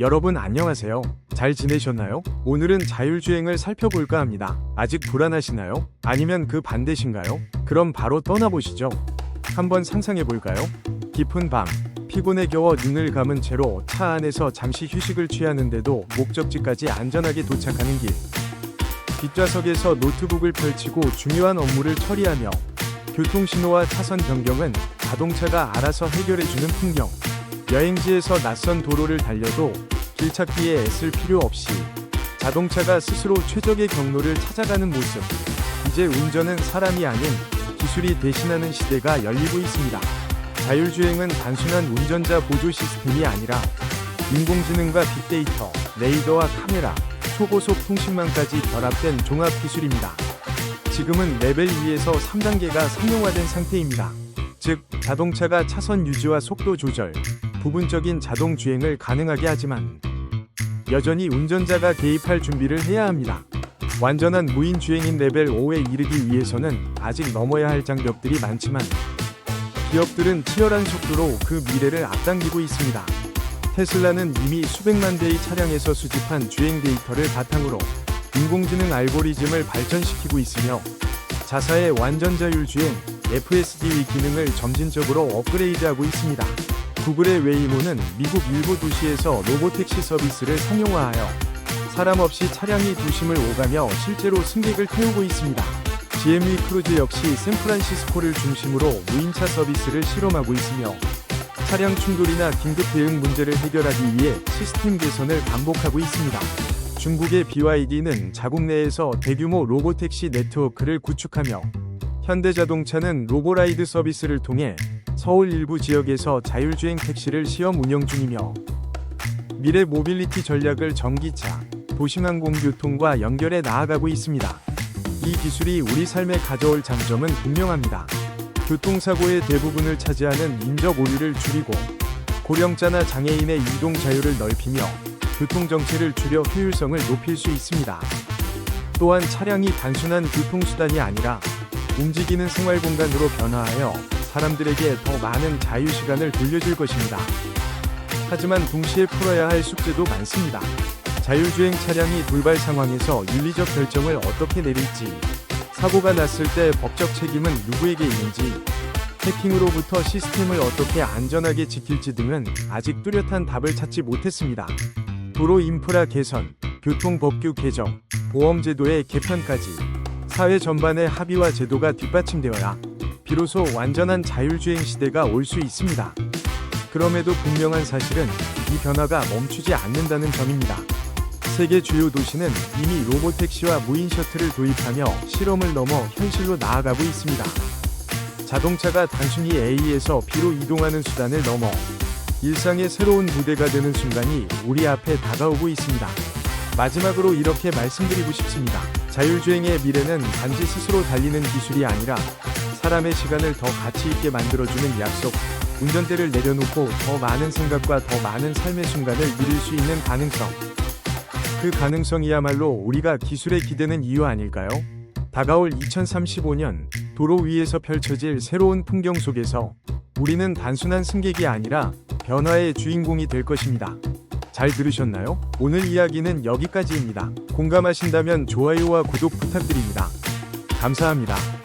여러분 안녕하세요. 잘 지내셨나요? 오늘은 자율주행을 살펴볼까 합니다. 아직 불안하시나요? 아니면 그 반대신가요? 그럼 바로 떠나보시죠. 한번 상상해볼까요? 깊은 밤, 피곤에 겨워 눈을 감은 채로 차 안에서 잠시 휴식을 취하는데도 목적지까지 안전하게 도착하는 길. 뒷좌석에서 노트북을 펼치고 중요한 업무를 처리하며 교통신호와 차선 변경은 자동차가 알아서 해결해주는 풍경. 여행지에서 낯선 도로를 달려도 길 찾기에 애쓸 필요 없이 자동차가 스스로 최적의 경로를 찾아가는 모습. 이제 운전은 사람이 아닌 기술이 대신하는 시대가 열리고 있습니다. 자율주행은 단순한 운전자 보조 시스템이 아니라 인공지능과 빅데이터, 레이더와 카메라, 초고속 통신망까지 결합된 종합 기술입니다. 지금은 레벨 2에서 3단계가 상용화된 상태입니다. 즉, 자동차가 차선 유지와 속도 조절, 부분적인 자동 주행을 가능하게 하지만 여전히 운전자가 개입할 준비를 해야 합니다. 완전한 무인 주행인 레벨 5에 이르기 위해서는 아직 넘어야 할 장벽들이 많지만 기업들은 치열한 속도로 그 미래를 앞당기고 있습니다. 테슬라는 이미 수백만 대의 차량에서 수집한 주행 데이터를 바탕으로 인공지능 알고리즘을 발전시키고 있으며 자사의 완전 자율 주행 FSD 기능을 점진적으로 업그레이드하고 있습니다. 구글의 웨이모는 미국 일부 도시에서 로보택시 서비스를 상용화하여 사람 없이 차량이 도심을 오가며 실제로 승객을 태우고 있습니다. GME 크루즈 역시 샌프란시스코를 중심으로 무인차 서비스를 실험하고 있으며 차량 충돌이나 긴급 대응 문제를 해결하기 위해 시스템 개선을 반복하고 있습니다. 중국의 BYD는 자국 내에서 대규모 로보택시 네트워크를 구축하며 현대자동차는 로보라이드 서비스를 통해 서울 일부 지역에서 자율주행 택시를 시험 운영 중이며 미래 모빌리티 전략을 전기차, 도심항공교통과 연결해 나아가고 있습니다. 이 기술이 우리 삶에 가져올 장점은 분명합니다. 교통사고의 대부분을 차지하는 인적 오류를 줄이고 고령자나 장애인의 이동 자유를 넓히며 교통 정체를 줄여 효율성을 높일 수 있습니다. 또한 차량이 단순한 교통수단이 아니라 움직이는 생활 공간으로 변화하여 사람들에게 더 많은 자유 시간을 돌려줄 것입니다. 하지만 동시에 풀어야 할 숙제도 많습니다. 자율주행 차량이 돌발 상황에서 윤리적 결정을 어떻게 내릴지, 사고가 났을 때 법적 책임은 누구에게 있는지, 해킹으로부터 시스템을 어떻게 안전하게 지킬지 등은 아직 뚜렷한 답을 찾지 못했습니다. 도로 인프라 개선, 교통법규 개정, 보험제도의 개편까지 사회 전반의 합의와 제도가 뒷받침되어야 비로소 완전한 자율주행 시대가 올 수 있습니다. 그럼에도 분명한 사실은 이 변화가 멈추지 않는다는 점입니다. 세계 주요 도시는 이미 로보택시와 무인 셔틀을 도입하며 실험을 넘어 현실로 나아가고 있습니다. 자동차가 단순히 A에서 B로 이동하는 수단을 넘어 일상의 새로운 무대가 되는 순간이 우리 앞에 다가오고 있습니다. 마지막으로 이렇게 말씀드리고 싶습니다. 자율주행의 미래는 단지 스스로 달리는 기술이 아니라 사람의 시간을 더 가치 있게 만들어주는 약속, 운전대를 내려놓고 더 많은 생각과 더 많은 삶의 순간을 누릴 수 있는 가능성. 그 가능성이야말로 우리가 기술에 기대는 이유 아닐까요? 다가올 2035년 도로 위에서 펼쳐질 새로운 풍경 속에서 우리는 단순한 승객이 아니라 변화의 주인공이 될 것입니다. 잘 들으셨나요? 오늘 이야기는 여기까지입니다. 공감하신다면 좋아요와 구독 부탁드립니다. 감사합니다.